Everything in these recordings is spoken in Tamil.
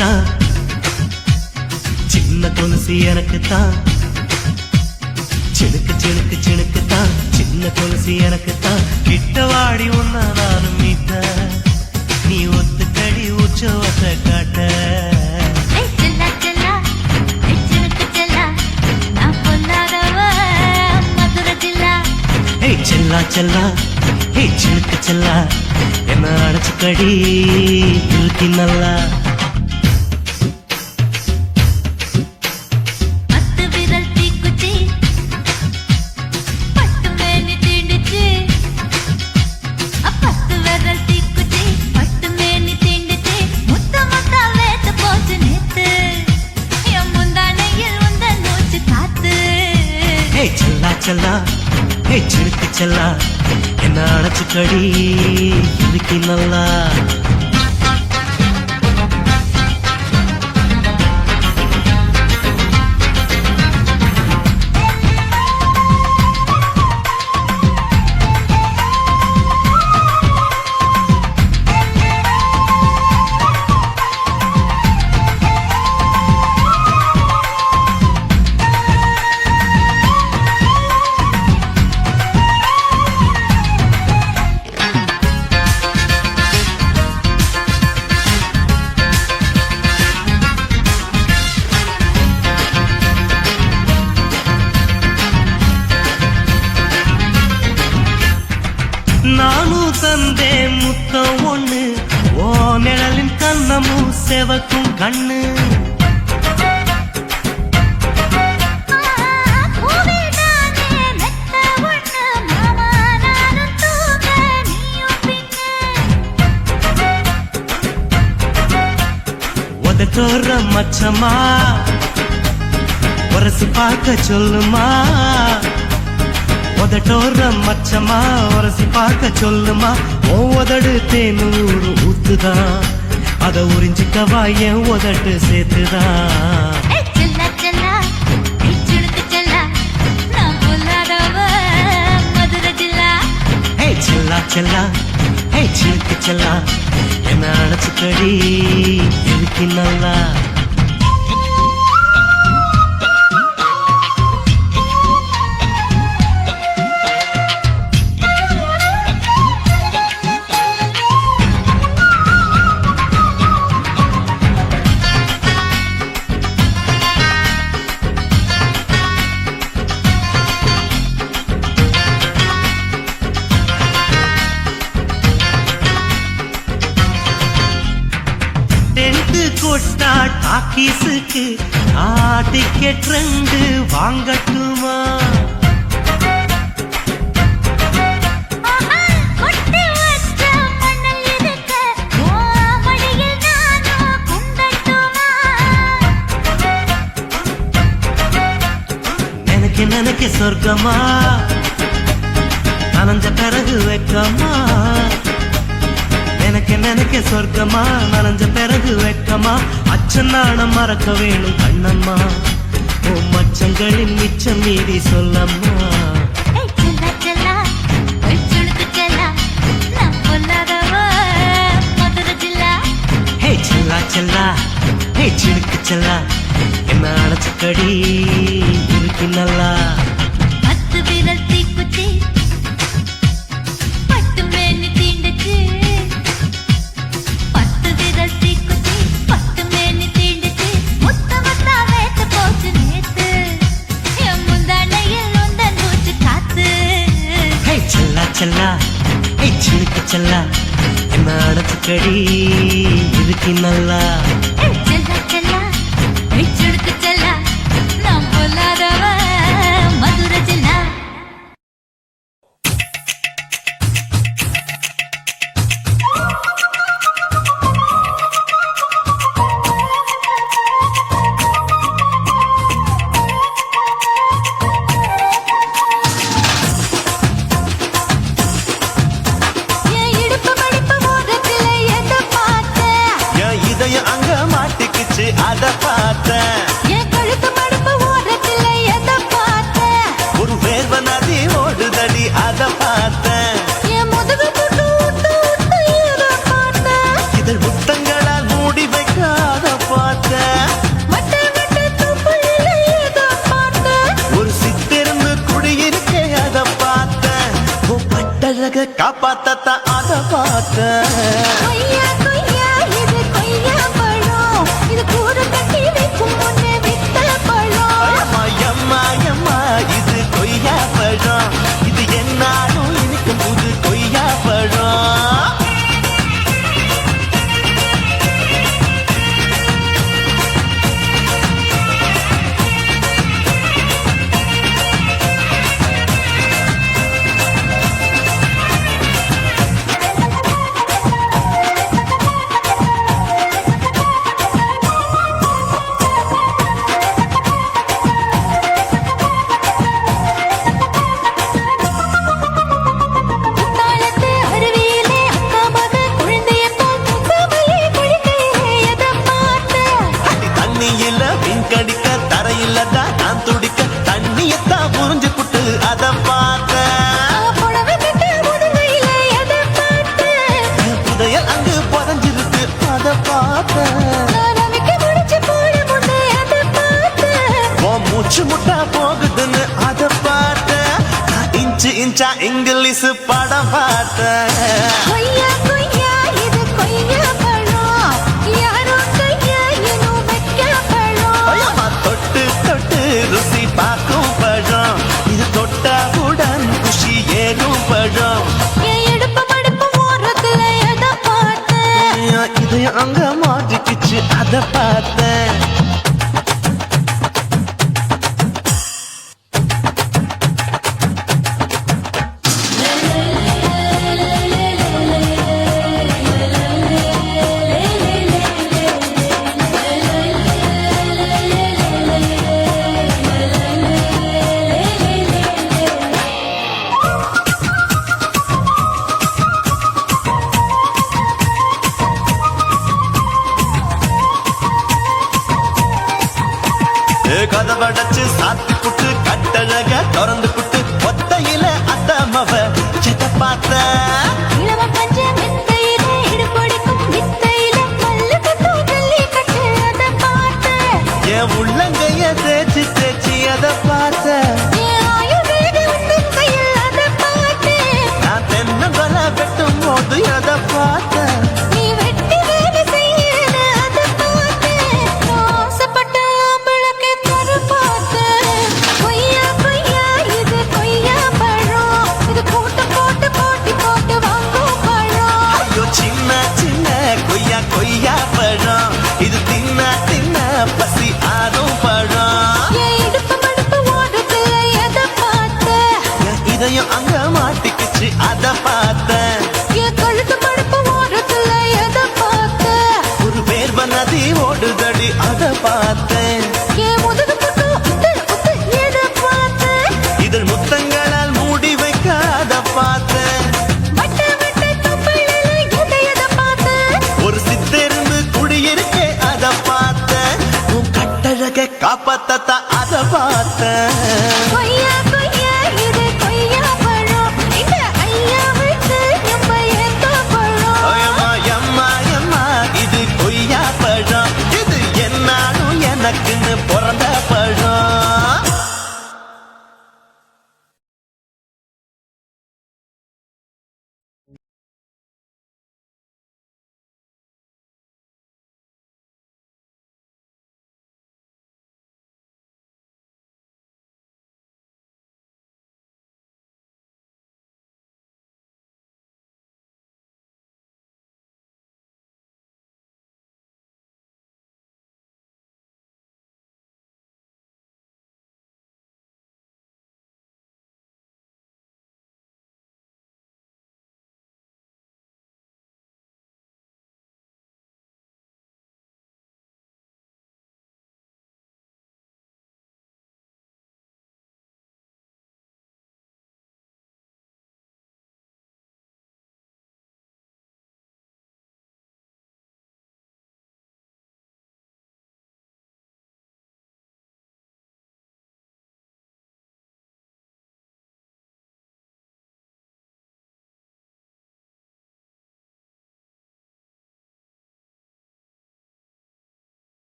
தான் சின்ன கொலுசு எனக்கு தான் சினுக்கு சினுக்கு சினுக்கு தான் சின்ன கொலுசு எனக்கு தான் கிட்ட வாடி உன்ன நானும் மீட்ட. நீ ஒத்துக்கடி உற்சவத்தை காட்ட. செல்லா செல்லா. ஏய் சினுக்கு செல்லா. நான் பொல்லாதவ. மதுரை ஜில்லா செல்லா. செல்லா ஏய் செல்லா. என்ன அடைச்சுக்கடி இழுக்கி நல்லா. மச்சமா உரசி பார்க்க சொல்லுமா. உதட்டோர மச்சமா உரசி பார்க்க சொல்லுமா. ஓ உதடு தேனூறு ஊத்துதான் அத உறிஞ்சிக்கவா என் உதட்டு சேர்த்துதான் செல்லா. செல்லா ஹே சிலுக்கு செல்லா. என்ன அடைச்சுக்கடி இழுக்கி நல்லா? டாக்கீஸுக்கு டிக்கெட் ரெண்டு வாங்கட்டுமா? நினைக்க நினைக்க சொர்க்கமா? நனைஞ்ச பிறகு வெக்கமா? நினைக்க நினைக்க சொர்க்கமா? நனைஞ்ச பிறகு வெக்கமா? அச்சன் நாணம் மறக்க வேணும் கண்ணம்மா. ஓ மச்சங்களின் மிச்சம் மீறி சொல்லம்மா. செல்லா செல்லா ஹே சிடுக்கு செல்லா என்ன அடைச்சுக்கடி? இருக்கு நல்லா. பத்து விரல் செல்லா என்ன அடைச்சுக்கடி இதுக்கு நல்லா பார்த்தா அதை பார்க்க மூச்சு முட்டா போகுதுன்னு அத பார்த்த இன்ச்சு இன்ச்சா இங்கிலீஷ் படம் பார்த்த தொட்டு தொட்டு ருசி பார்க்கும் பழம். இது தொட்டா உடன் குஷி ஏறும் பழம். அங்க மாட்டிக்கிச்சு அதை பார்த்தேன். கதவடைச்சு சாத்தி புட்டு கட்டழக திறந்து புட்டு ஒத்தையில அத்தமவ சித்த பார்த்த. உள்ளங்கைய தேச்சு தேச்சு அதை இதயம் அங்க மாட்டிக்கிச்சு அத பார்த்த கழுத்து படுப்பு ஓரத்துல எத பார்த்த ஒரு பேர் நதி ஓடுதடி அத பார்த்த இதழ் முத்தங்களால் மூடி வைக்க அத பார்த்த ஒரு சித்தெருந்து குடியிருக்கே அத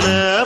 நிற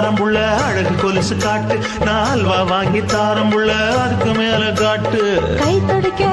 தாரம் உள்ள அழகு கொலுசு காட்டு. நால்வா வாங்கி தாரம் உள்ள அதுக்கு மேல காட்டு. கை துடிக்க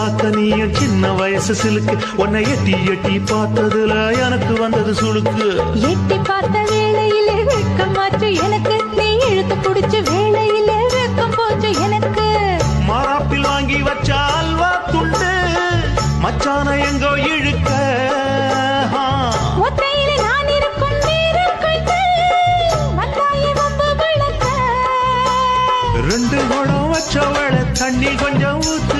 பார்த்த நீயும் சின்ன வயசு சிலுக்கு. உன்னை எட்டி எட்டி பார்த்ததுல எனக்கு வந்தது சுழுக்கு எட்டி பார்த்த வேளையிலே வெட்கம் மாற்று எனக்கு. நீ இழுத்து பிடிச்சு வேளையிலே வெட்கம் போச்சு எனக்கு. மாறாப்பில் வாங்கி வச்ச அல்வா துண்டு. மச்சான எங்கோ இழுக்க. ரெண்டு குடம் வச்சவளை தண்ணி கொஞ்சம் ஊத்து.